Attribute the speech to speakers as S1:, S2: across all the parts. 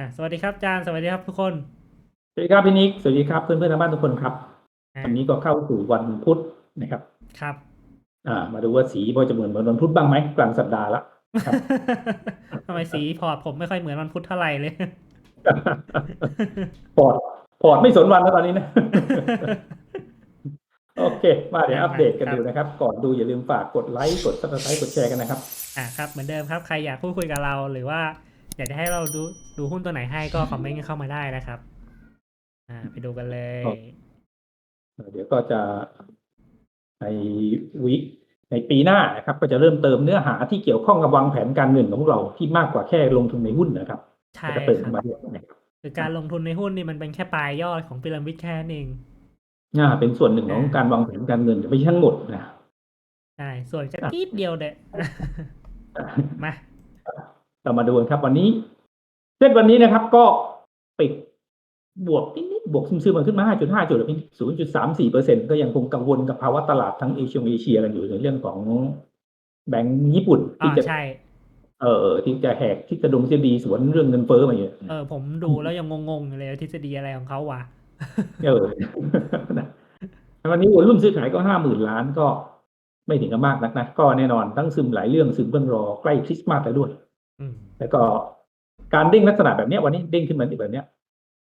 S1: อะสวัสดีครับอาจารย์สวัสดีครับทุกคน
S2: สวัสดีครับพี่นิกสวัสดีครับเพื่อนเพื่อนๆทางบ้านทุกคนครับ
S1: อะ
S2: วันนี้ก็เข้าสู่วันพุธนะครับ
S1: ครับ
S2: อ่า มาดูว่าสีพอจะเหมือนวันพุธบ้างไหมกลางสัปดาห์ละครับ
S1: ทำไมสีพอร์ตผมไม่ค่อยเหมือนวันพุธเท่าไหร่เลย
S2: พอร์ตพอร์ตไม่สนวันแล้วตอนนี้นะโอเค มาเดี๋ยวอัปเดตกันดูนะครับ ก่อนดูอย่าลืมฝากกดไลค์กดซับสไครต์กดแชร์กันนะครับ
S1: อะครับ เหมือนเดิมครับ ใครอยากพูดคุยกับเราหรือว่า อยากจะให้เราดูดูหุ้นตัวไหนให้ก็คอมเมนต์กันเข้ามาได้นะครับ อ่า ไปดูกันเลย
S2: ครับเดี๋ยวก็จะในวิในปีหน้านะครับ ก็จะเริ่มเติมเนื้อหาที่เกี่ยวข้องกับวางแผนการเงินของพวกเราที่มากกว่าแค่ลงทุนในหุ้นนะครับ
S1: ใช่
S2: ก็จะเติม
S1: ครั
S2: เข้า
S1: บ
S2: มาด้วยนะครับ
S1: คือการลงทุนในหุ้นนี่มันเป็นแค่ปลายยอดของพีระมิดแค่นั้นเอง
S2: อ่าเป็นส่วนหนึ่งของการวางแผนการเงินแต่ไม่ใช่ทั้งหมดนะ
S1: ใช่ส่วนจะนิดเดียวเด็ดมา
S2: เรามาดูกันครับวันนี้เซตวันนี้นะครับ ก็ปิดบวกนิดๆบวกซึมๆมันขึ้นมา 5.5 จุดเป็น0.34เปอร์เซ็นก็ยังคงกังวลกับภาวะตลาดทั้งเอเชียเอเชียกันอยู่ในเรื่องของแบงก์ญี่ปุ่น
S1: อ่า
S2: ที่จะ
S1: ใช่
S2: เออที่จะแหกที่กระดุมเสียดีสวนเรื่องเงินเฟ้อมาอยู่
S1: เออผมดูแล้วยังงงๆอยู่เลยทฤษฎีอะไรของเขาวะ
S2: เออนะวันนี้วอลุ่มซื้อขายก็ห้าหมื่นล้านก็ไม่ถึงกับมากนักนะ ก็แน่นอนทั้งซึมหลายเรื่องซึมเพื่อรอใกล้คริสต์มาสแล้วด้วย
S1: อืม
S2: แล้วก็การเด้งลักษณะแบบเนี้ยวันนี้เด้งขึ้นมาแบบเนี้ย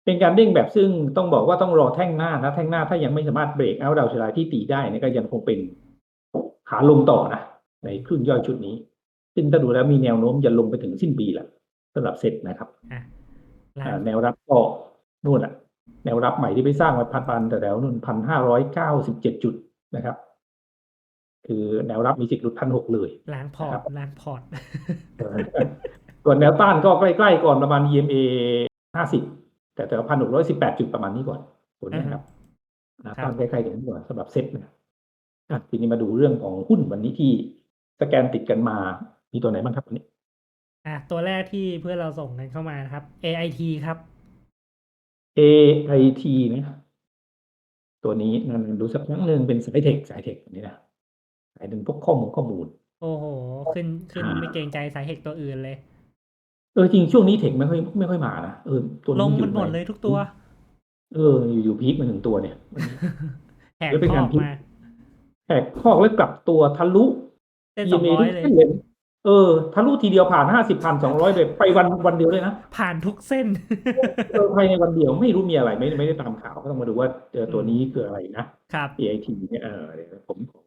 S2: เป็นการเด้งแบบซึ่งต้องบอกว่าต้องรอแท่งหน้านะแท่งหน้าถ้ายังไม่สามารถเบรกเอาดาวชลายที่ตีได้เนี่ยก็ยังคงเป็นขาลงต่อนะในครึ่งย่อยชุดนี้ ซึ่งถ้าดูแล้วมีแนวโน้มจะลงไปถึงสิ้นปีแหละสำหรับเซ็ตนะครับ
S1: อะหลัง
S2: อ่าแนวรับก็นู่นอะแนวรับใหม่ที่ไปสร้างไว้พันพันแต่แถวนู่นพันห้าร้อยเก้าสิบเจ็ดจุดนะครับ คือแนวรับมีสิทธิ์หลุดพันหกเลย
S1: ล้างพอร์ต
S2: ครับ
S1: ล้างพอร์ต
S2: ส่วนแนวต้านก็ใกล้ๆก่อนประมาณ EMA ห้าสิบแต่แถวพันหกร้อยสิบแปดจุดประมาณนี้ก่อนตัวนี้นะครับนะต้านใกล้ๆกันนี้ก่อนสำหรับเซ็ตนะอะทีนี้มาดูเรื่องของหุ้นวันนี้ที่สแกนติดกันมา มีตัวไหนบ้างครับวันนี้
S1: อะตัวแรกที่เพื่อนเราส่งกันเข้ามานะครับ AIT ครับ
S2: AIT เนี่ยตัวนี้นั่นดูสักครั้งหนึ่งเป็นสายเทคสายเทคนี่นะสายหนึ่งพวกข้อมูลข้อมูล
S1: โอ้โห ขึ้นขึ้น
S2: อ่า
S1: ไม่เกรงใจสายเหกตัวอื่นเลย
S2: เออจริงช่วงนี้เทคไม่ค่อยไม่ค่อยมานะเออตัว
S1: ลง
S2: อ
S1: มันหมด
S2: ไเล
S1: ยทุกตัว
S2: เออ อยู่ๆพีคมาถึงตัวเนี่ย
S1: แหก
S2: เดี๋ยวเป็น
S1: ข้อ
S2: การ
S1: ออก
S2: พิมพ์
S1: มา
S2: แหกข้อแล้วกลับตัวทะลุ
S1: เส้นสอง
S2: EMA
S1: ร้อย
S2: ทุก
S1: เลย
S2: เส้นเลยเออทะลุทีเดียวผ่านห้าสิบพันสองร้อยเลยไปวันวันเดียวเลยนะ
S1: ผ่านทุกเส้น
S2: เออภายในวันเดียวไม่รู้มีอะไรไม่ไม่ได้ตามข่าวก็ต้องมาดูว่าเจอตัวนี้คืออะไรนะ
S1: ครับ
S2: AIT เนี่ยเออเดี๋ยวผมขอ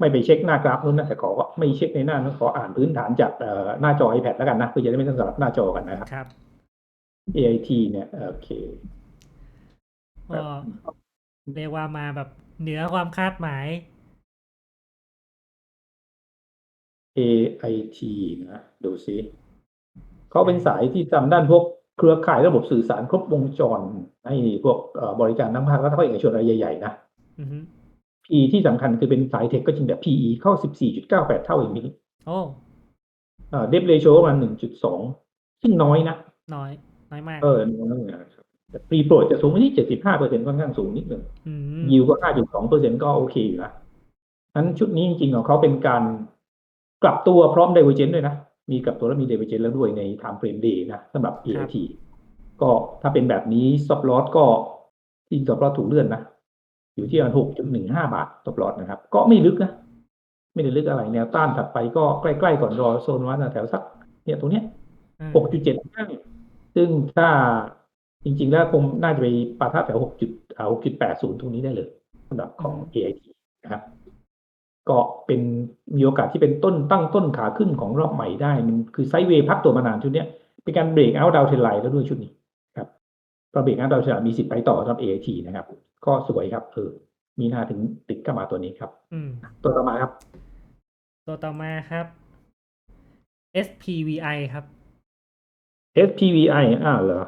S2: ไม่ไปเช็คหน้ากราฟนู้นนะแต่ขอไม่เช็คในหน้านั้นขออ่านพื้นฐานจากเอ่อหน้าจอ iPad แล้วกันนะเพื่อจะได้ไม่ต้องสลับหน้าจอกันนะครับ
S1: ครับ
S2: AIT เนี่ยโอเค
S1: ก็เรียกว่ามาแบบเหนือความคาดหมาย
S2: AIT นะดูซิเขาเป็นสายที่ทำด้านพวกเครือข่ายระบบสื่อสารครบวงจร ให้พวกเอ่อบริการทั้งภาครัฐภาคเอกชนอะไรใหญ่ๆนะ
S1: อือฮึ
S2: P ที่สำคัญคือเป็นสายเทคก็จริงแต่ PE เข้า 14.98 เท่าอย่างนี้
S1: โอ้
S2: เอ่อ Debt Ratio ประมาณ1.2 ซึ่งน้อยนะ
S1: น้อย น้อยมาก
S2: เออ น้อยนะครับแต่ Free Float จะสูงไปที่ 75เปอร์เซ็นต์ค่อนข้างสูงนิดหนึ่ง
S1: อืม
S2: ยิวก็ 5.2เปอร์เซ็นต์ก็โอเคอยู่นะนั้นชุดนี้จริงๆของเขาเป็นการกลับตัวพร้อม Divergence ด้วยนะ มีกลับตัวแล้วมี Divergence แล้วด้วยใน Time Frame Day นะสำหรับ AIT ก็ถ้าเป็นแบบนี้ Stop Loss ก็จริง Stop Loss ถูกเลื่อนนะ อยู่ที่ประมาณ6.15บาท Stop Loss นะครับ ก็ไม่ลึกนะ ไม่ได้ลึกอะไรแนวต้านถัดไปก็ใกล้ๆก่อนรอโซนวัดแถวสัก เนี่ยตรงเนี้ย
S1: อืม
S2: 6.75ซึ่งถ้าจริงๆ แล้วคงน่าจะไปปะทะแถว6จุดอ่า6.80ตรงนี้ได้เลยสำหรับของ AIT นะครับก็เป็นมีโอกาสที่เป็นต้นตั้งต้นขาขึ้นของรอบใหม่ได้ มันคือไซด์เวย์พักตัวมานานชุดเนี้ยเป็นการเบรกเอาท์ดาวเทนไลน์แล้วด้วยชุดนี้ ครับพอเบรกเอาท์ดาวเทนไลน์มีสิทธิ์ไปต่อสำหรับ AIT นะครับ ก็สวยครับเออมีหน้าถึงติดเข้ามาตัวนี้ครับ
S1: อืม
S2: ตัวต่อมาครับ
S1: ตัวต่อมาครับ SPVI ครับ
S2: SPVI อ่าเหรอ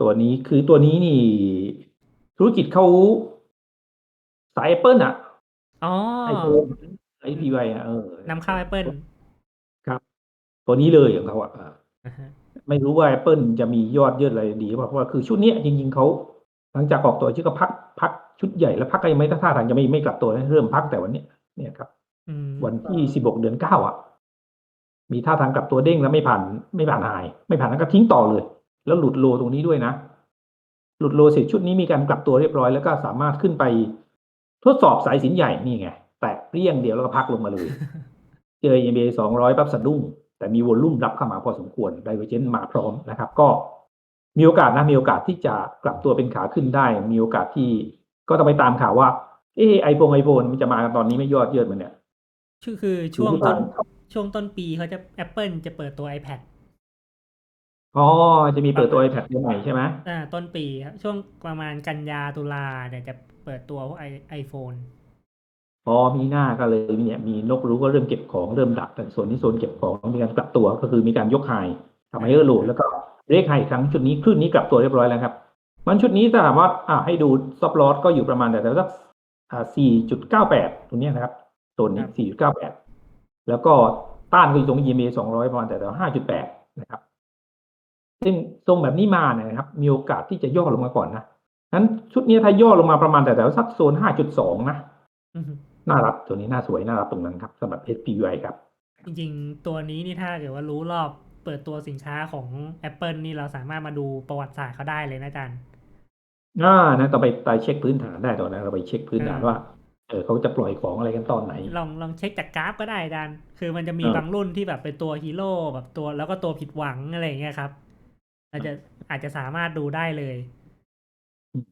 S2: ตัวนี้คือตัวนี้นี่ ธุรกิจเขาสาย Apple อะ
S1: อ๋อ
S2: ไอโฟน SPVI อะเออนำ
S1: เข้า Apple
S2: ครับ ตัวนี้เลยของเขาอะอ่า
S1: อ่าฮะ
S2: ไม่รู้ว่า Apple จะมียอดเยอะอะไรดีหรือเปล่าเพราะว่าคือชุดเนี้ยจริงๆเขาหลังจากออกตัวชื่อก็พักพักชุดใหญ่แล้วพักก็ยังไม่ท่าทางจะไม่ไม่กลับตัวนะเริ่มพักแต่วันเนี้ยเนี่ยครับ
S1: อืม
S2: วันที่สิบหกเดือนเก้าอะ มีท่าทางกลับตัวเด้งแล้วไม่ผ่านไม่ผ่านหาย ไม่ผ่านแล้วก็ทิ้งต่อเลย แล้วหลุดโลตรงนี้ด้วยนะ หลุดโลเสร็จชุดนี้มีการกลับตัวเรียบร้อยแล้วก็สามารถขึ้นไป ทดสอบสายสินใหญ่นี่ไง แตะเปรี้ยงเดียวแล้วก็พักลงมาเลย เจอ EMA 200ปั๊บสะดุ้ง แต่มีวอลลุ่มรับเข้ามาพอสมควรไดเวอร์เจนมาพร้อมนะครับ ก็มีโอกาสนะมีโอกาสที่จะกลับตัวเป็นขาขึ้นได้ มีโอกาสที่ก็ต้องไปตามข่าวว่าเอไอโฟนไอโฟนมันจะมากันตอนนี้ไม่ยอดเยืดมันเนี่ย
S1: ชื่อคือช่วงต้นช่วงต้นปีเขาจะ Apple จะเปิดตัว iPad
S2: อ๋อจะมีเปิดตัว iPad ใหม่ใช่ไหม
S1: อ่าต้นปีครับช่วงประมาณกันยาตุลาเนี่ยจะเปิดตัวพวกไอไอโฟน
S2: อ๋อมีหน้าก็เลยเนี่ยมีนกรู้ก็เริ่มเก็บของเริ่มดักแต่ส่วนนี้โซนเก็บของมีการกลับตัวก็คือมีการยกไฮทำให้เออโหลดแล้วก็เรกไฮอีกครั้งชุดนี้คลื่นนี้กลับตัวเรียบร้อยแล้วครับ มันชุดนี้ถ้าถามว่าอ่าให้ดูซับลอสก็อยู่ประมาณแต่สักอ่าสี่จุดเก้าแปดตรงเนี้ยนะครับโซนนี้
S1: ครับ
S2: สี่จุดเก้าแปดแล้วก็ต้านก็อยู่ตรง EMA สองร้อยประมาณแต่แต่ห้าจุดแปดนะครับซึ่งทรงแบบนี้มาเนี่ยนะครับ มีโอกาสที่จะย่อลงมาก่อนนะนั้นชุดนี้ถ้าย่อลงมาประมาณแต่แต่สักโซนห้าจุดสองนะ
S1: อือฮึ
S2: น่ารับตัวนี้น่าสวยน่ารับตรงนั้นครับสำหรับ SPY ครับ
S1: จริงๆ ตัวนี้นี่ถ้าเกิดว่ารู้รอบเปิดตัวสินค้าของ Apple นี่เราสามารถมาดูประวัติศาสตร์เขาได้เลยนะอาจารย์
S2: อ่านะต้องไปไปเช็คพื้นฐานได้ตอนนั้นเราไปเช็คพื้นฐาน
S1: อ่า
S2: ว่าเออเขาจะปล่อยของอะไรกันตอนไหน
S1: ลองลองเช็คจากกราฟก็ได้อาจารย์คือมันจะมี
S2: เออ
S1: บางรุ่นที่แบบเป็นตัวฮีโร่แบบตัวแล้วก็ตัวผิดหวังอะไรอย่างเงี้ยครับ อาจจะอาจจะสามารถดูได้เลย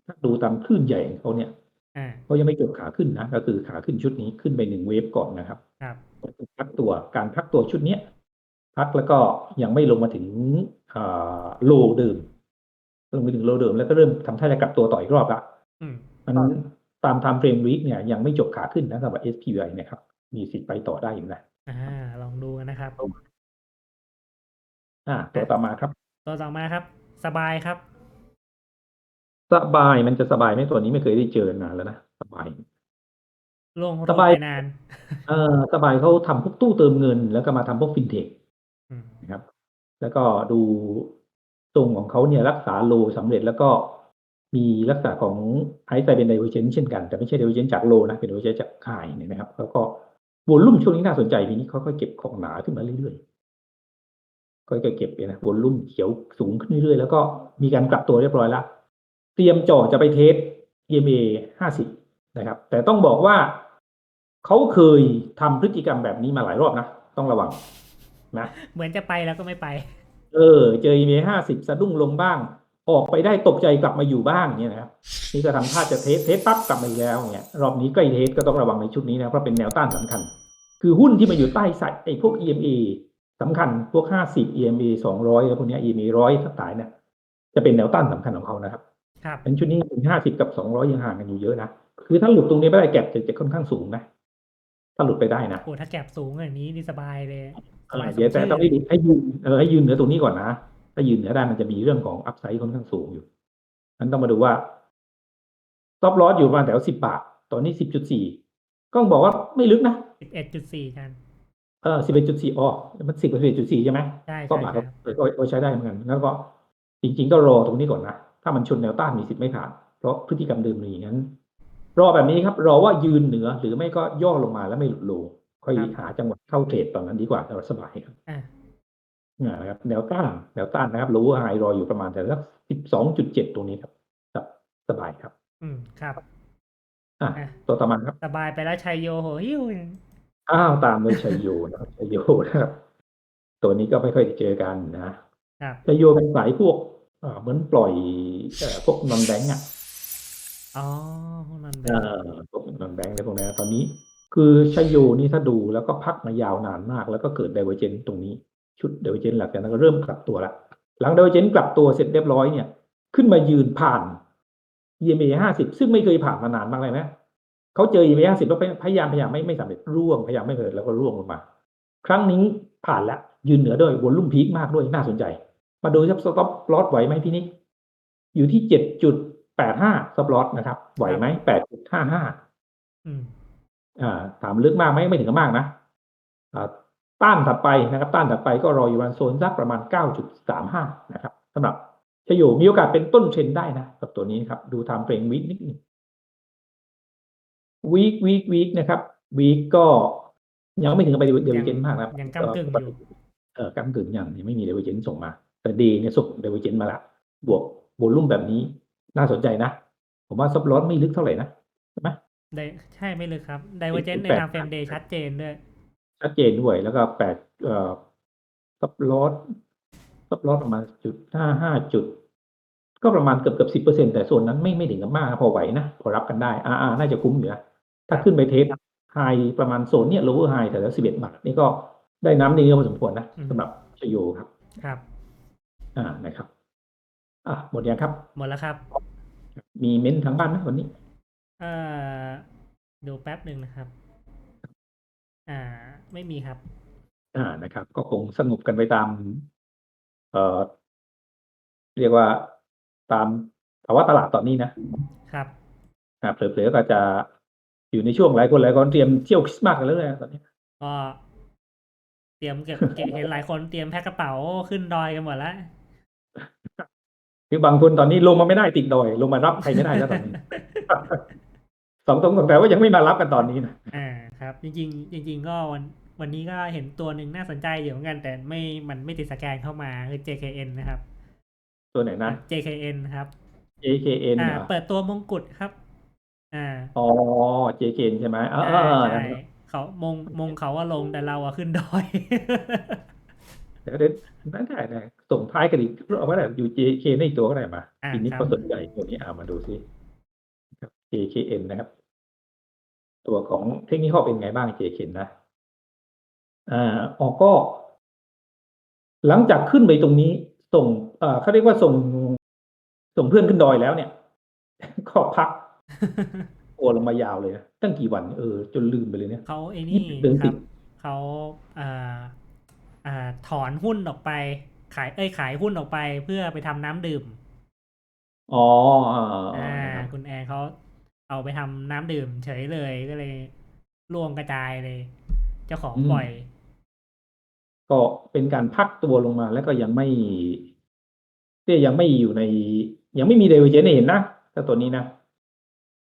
S2: ถ้าดูตามคลื่นใหญ่ของเขาเนี่ย
S1: อ่า
S2: เขายังไม่จบขาขึ้นนะ ก็คือขาขึ้นชุดนี้ขึ้นไปหนึ่งเวฟก่อนนะครับ
S1: ครับ
S2: พักตัวการพักตัวชุดเนี้ยพักแล้วก็ยังไม่ลงมาถึงอ่าโลเดิมลงไปถึงโลเดิมแล้วก็เริ่มทำท่าจะกลับตัวต่ออีกรอบละ
S1: อืม
S2: มันตามไทม์เฟรมวีคเนี่ยยังไม่จบขาขึ้นนะสำหรับ SPY เนะครับ มีสิทธิ์ไปต่อได้อยู่นะ
S1: อ่า ลองดูกันนะครับ
S2: อ่าตัวต่อมาครับ
S1: ตัวต่อมาครับ สบายครับ
S2: สบายมันจะสบายไหมตัวนี้ไม่เคยได้เจอนานแล้วนะสบาย
S1: ลง
S2: สบาย
S1: ไปนาน
S2: เออสบายเขาทำพวกตู้เติมเงิน แล้วก็มาทำพวกฟินเทค
S1: อืม
S2: นะครับ แล้วก็ดูทรงของเขาเนี่ยรักษาโลสำเร็จแล้วก็มีลักษณะของไอซ์ไซเป็นไดเวอร์เจนเช่นกัน แต่ไม่ใช่ไดเวอร์เจนจากโลนะ เป็นไดเวอร์เจนจากไฮเนี่ยนะครับ แล้วก็วอลลุ่มช่วงนี้น่าสนใจทีนี้เขาก็เก็บของหนาขึ้นมาเรื่อยๆก็จะเก็บเนี่ยนะวอลลุ่มเขียวสูงขึ้นเรื่อยๆแล้วก็มีการกลับตัวเรียบร้อยแล้ว เตรียมจ่อจะไปเทส EMA 50นะครับ แต่ต้องบอกว่าเขาเคยทำพฤติกรรมแบบนี้มาหลายรอบนะ ต้องระวังนะ
S1: เหมือนจะไปแล้วก็ไม่ไป
S2: เออ เจอ EMA 50สะดุ้งลงบ้าง ออกไปได้ตกใจกลับมาอยู่บ้างเนี่ยนะครับนี่ก็ทำท่าจะเทสเทสปั๊บกลับมาอีกแล้วเนี่ยรอบนี้ใกล้เทสก็ต้องระวังในชุดนี้นะเพราะเป็นแนวต้านสำคัญ คือหุ้นที่มาอยู่ใต้สายไอ้พวก EMA สำคัญพวก 50 EMA 200 แล้วพวกเนี้ย EMA 100ทั้งหลายเนี่ยจะเป็นแนวต้านสำคัญของเขานะครับ
S1: ครับ
S2: เป็นชุดนี้ถึงห้าสิบกับสองร้อยยังห่างกันอยู่เยอะนะ คือถ้าหลุดตรงนี้ไม่ได้แก็บจะจะค่อนข้างสูงนะ ถ้าหลุดไปได้นะ
S1: โอ้ถ้าแก็บสูงอย่างนี้นี่สบายเลยสบายสม
S2: เดี๋ยวแต่
S1: ชื่
S2: ต้องให้ให้ยืนเออให้ยืนเหนือตรงนี้ก่อนนะ ถ้ายืนเหนือได้มันจะมีเรื่องของอัพไซด์ค่อนข้างสูงอยู่นั้นต้องมาดูว่าซอฟลอสอยู่ประมาณแถวสิบบาท ตอนนี้สิบจุดสี่ก็บอกว่าไม่ลึกนะ
S1: สิบเอ็ดจุดสี่อาจารย์
S2: เออสิบเอ็ดจุดสี่อ๋อมันสิบกับสิบเอ็ดจุดสี่ใช่ไหม
S1: ใช่
S2: ก็
S1: ใช่
S2: หมาย
S1: ค
S2: ก็
S1: รับ
S2: ก็ก็ใช้ได้เหมือนกัน แล้วก็จริง ๆ ก็รอตรงนี้ก่อนนะ ถ้ามันชนแนวต้านมีสิทธิ์ไม่ผ่าน เพราะพฤติกรรมเดิมมีอย่างนั้น รอแบบนี้ครับ รอว่ายืนเหนือหรือไม่ก็ย่อลงมาแล้วไม่หลุดโลค่อยหาจังหวะเข้าเทรดตอนนั้นดีกว่าสบายสบายครับ
S1: อ่า
S2: อ่านะครับแนวต้านแนวต้านนะครับรู้ว่าไฮรออยู่ประมาณแต่สักสิบสองจุดเจ็ดตรงนี้ครับครับสบายครับ
S1: อืมครับ
S2: อะ
S1: อะ
S2: ตัวต่อมาครับ
S1: สบายไปแล้วชัยโยโหหิ้ว
S2: อ้าวตามด้วยชัยโยนะครับชัยโยนะครับตัวนี้ก็ไม่ค่อยได้เจอกันนะครับชัยโยเป็นสายพวกอ่า เหมือนปล่อย เอ่อ พวกนอนแบงก์อะ
S1: อ๋อ พวกนั้นแบ
S2: เอบอพวกนอนแบงก์ในพวกนี้ตอนนี้ คือชัยโยนี่ถ้าดู แล้วก็พักมายาวนานมาก แล้วก็เกิด d ดเวอร์เจนตรงนี้ ชุด d ดเวอร์เจนหลังจากนั้นก็เริ่มกลับตัวละหลัง d ดเวอร์เจนกลับตัวเสร็จเรียบร้อยเนี่ย ขึ้นมายืนผ่าน EMA 50 ซึ่งไม่เคยผ่านมานานมากเลยนะ เขาเจอ EMA 50 แล้วพยายาม พยายามไม่ ไม่สำเร็จ ร่วง พยายามไม่เกิดแล้วก็ร่วงลงมา ครั้งนี้ผ่านแล้ว ยืนเหนือด้วยวอลลุ่มพีคมากด้วย น่าสนใจ มาดูครับสต็อปลอสไหวไหมพี่นิกอยู่ที่เจ็ดจุดแปดห้าสต็อปลอสนะครับ ไหวไหมแปดจุดห้าห้า
S1: อืม
S2: อ่า ถามลึกมากไหมไม่ถึงกับมากนะอ่าต้านถัดไปนะครับ ต้านถัดไปก็รออยู่ประมาณโซนสักประมาณเก้าจุดสามห้านะครับสำหรับชโยมีโอกาสเป็นต้นเทรนด์ได้นะกับตัวนี้ครับ ดูไทม์เฟรมวิกนิดนึงวีควีควีคนะครับวีคก็ยังไม่ถึงกับไปเดวิเจนมากนะครับ
S1: ยังก้ำกึ่งอยู่
S2: เออกำกึ่งอย่างยังไม่มีเดวิเจนส่งมา แต่ดีเนี่ยส่งเดเวอร์เจนมาละบวกโวลุ่มแบบนี้น่าสนใจนะ ผมว่าซับลอสไม่ลึกเท่าไหร่นะใช่ไหม
S1: ได้ใช่ไม่ลึกครับไดเวอร์เจนใน
S2: แปด
S1: ทางเฟรมเดย์ชัดเจนด้วย
S2: ชัดเจนด้วยแล้วก็แปดเอ่อซับลอสซับลอสประมาณจุดห้าห้าจุด ก็ประมาณเกือบเกือบสิบเปอร์เซ็นแต่ส่วนนั้นไม่ไม่ถึงกับมากพอไหวนะ พอรับกันได้อ่าอ่าน่าจะคุ้มอยู่นะถ้าขึ้นไปเทสไฮประมาณโซนเนี้ย lower high แต่ละสิบเอ็ดบาทนี่ก็ได้น้ำดีเยอะพอสมควรนะ
S1: อืม
S2: สำหรับชโยครับ
S1: ครับ
S2: อ่านะครับ อะหมดยังครับ
S1: หมดแล้วครับ
S2: มีเม้นท์ทางบ้านไหมวันนี้
S1: เอ่อดูแป๊บหนึ่งนะครับ อ่า ไม่มีครับ
S2: อ่านะครับ ก็คงสงบกันไปตาม เอ่อเรียกว่าตามภาวะตลาดตอนนี้นะครับอ่าเผลอๆก็จะอยู่ในช่วงหลายคนหลายคนเตรียมเที่ยวคริสต์มาสกันแล้วนะตอนนี้
S1: ก็เตรียมเก็บเก็บเห็นหลายคนเตรียมแพ็คกระเป๋าขึ้นดอยกันหมดแล้ว
S2: คือบางคนตอนนี้ลงมาไม่ได้ติดดอย ลงมารับใครไม่ได้แล้วตอนนี้สองตรงสองแต่ว่ายังไม่มารับกันตอนนี้นะ
S1: อ่าครับ จริง ๆ จริง ๆ ก็วันวันนี้ก็เห็นตัวหนึ่งน่าสนใจอยู่เหมือนกัน แต่ไม่มันไม่ติดสแกนเข้ามาคือ JKN นะครับ
S2: ตัวไหนนะ
S1: JKN ครับ
S2: JKN
S1: อ่า
S2: เหรอ
S1: เปิดตัวมงกุฎครับ อ่า
S2: อ๋อ JKN ใช่ไหมเออเอ
S1: อ่า
S2: อ
S1: ใช่
S2: เออ
S1: เขามงมงเขาว่าลงแต่เราอะขึ้นดอย
S2: เดี๋ยวเดี๋ยวนั่นได้นะส่งท้ายกันอีกเอาไว้แหละอยู่ JK ในอีกตัวก็ได้มา
S1: อ่า
S2: ทีนี้
S1: ครับ
S2: เขาสนใจตัวนี้เอามาดูซิครับ JKN นะครับ ตัวของเทคนิคเป็นไงบ้าง JKN นะอ่าออกก็ หลังจากขึ้นไปตรงนี้ ส่งเอ่อเขาเรียกว่าส่ง ส่งเพื่อนขึ้นดอยแล้วเนี่ย ก็พักตัวลงมายาวเลยนะตั้งกี่วัน เออ จนลืมไปเลยเนี่ย
S1: เขาไอ้นี่
S2: เดือน
S1: ค
S2: สิ
S1: รับบเขาอ่า อ่าถอนหุ้นออกไป ขายเอ้ยขายหุ้นออกไปเพื่อไปทำน้ำดื่ม
S2: อ๋ออ่า
S1: อ่า
S2: นะครับ
S1: คุณแอร์เขาเอาไปทำน้ำดื่ม เฉยเลยก็เลยร่วงกระจายเลย เจ้าของปล่อย
S2: ก็เป็นการพักตัวลงมาแล้วก็ยังไม่เตี้ยยังไม่อยู่ใน ยังไม่มีเดเวเจนให้เห็นนะถ้าตัวนี้นะ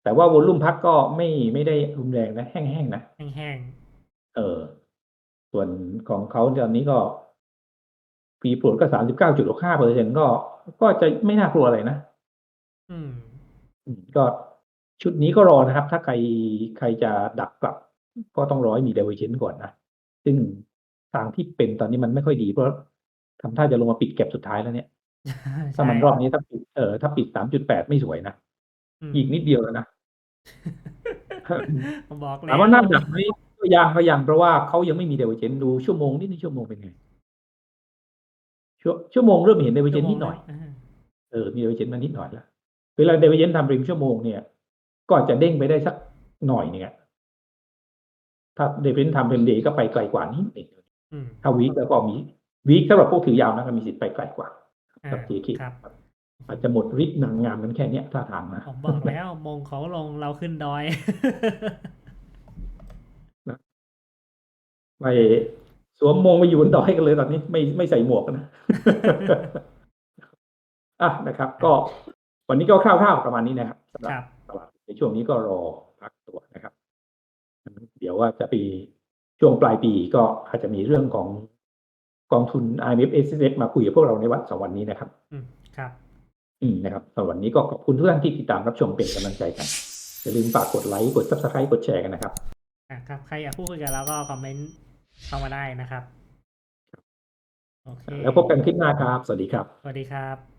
S2: แต่ว่าวอลุ่มพักก็ไม่ไม่ได้รุนแรงนะ แห้งๆนะ
S1: แห้ง
S2: เออ ส่วนของเขาตอนนี้ก็ปีโปรดก็สามสิบเก้าจุดห้าเปอร์เซ็นก็ ก็จะไม่น่ากลัวอะไรนะ
S1: ๆอืม
S2: อืมก็ชุดนี้ก็รอนะครับ ถ้าใครใครจะดักกลับ ก็ต้องรอให้มีเดเวเจนก่อนนะซึ่งทางที่เป็นตอนนี้มันไม่ค่อยดีเพราะทำท่าจะลงมาปิดเก็บสุดท้ายแล้วเนี่ยถ้ามันรอบนี้ถ้าปิดเออถ้าปิดสามจุดแปดไม่สวยนะ
S1: ม
S2: อีกนิดเดียวแล้วนะ
S1: ผมบอกแล้
S2: ถามว่าน่าดักไหม ก็ยังก็ยังเพราะว่าเขายังไม่มีเดเวเจนดูชั่วโมงนิดนึงชั่วโมงเป็นไงชั่วชั่วโมงเริ่มเห็นเดเวเจนนิดหน่อยาเออมีเดเวเจนมานิดหน่อยแล้วเวลาเดเวเจนทำริมชั่วโมงเนี่ย ก็อาจจะเด้งไปได้สักหน่อยเนี่ยถ้าเดเวเจนทำเป็นเดย์ก็ไปไกลกว่านี้นึง
S1: อืม
S2: ถ้าวีคแล้วก็มีวีคสำหรับพวกถือยาวนะก็มีสิทธิ์ไปไกลกว่า
S1: อ่า
S2: กับ JK
S1: ครับ
S2: อาจจะหมดฤทธิ์นางงามกันแค่เนี้ยถ้าทางนะ
S1: ผมบอกแล้วมงเขาลงเราขึ้นดอย
S2: ไปสวมมงไปอยู่บนดอยกันเลยตอนนี้ไม่ไม่ใส่หมวกกันนะอะนะครับ ก็วันนี้ก็คร่าวๆประมาณนี้นะครับสำหรับ
S1: ครับ
S2: ตลาดในช่วงนี้ก็รอพักตัวนะครับ เดี๋ยวว่าจะปีช่วงปลายปีก็อาจจะมีเรื่องของกองทุน IMF s s มาคุยกับพวกเราในวันสองวันนี้นะครับ
S1: อืมครับ
S2: อืมนะครับสำหรับวันนี้ก็ขอบคุณทุกท่านที่ติดตามรับชมเป็นกำลังใจกันอย่าลืมฝากกดไลค์กด subscribe กดแชร์กันนะครับ
S1: อะครับ ใครอยากพูดคุยกับเราก็คอมเมนต์ เข้ามาได้นะครับ โอเค
S2: แล้วพบกันคลิปหน้าครับ สวัสดีครับ
S1: สวัสดีครับ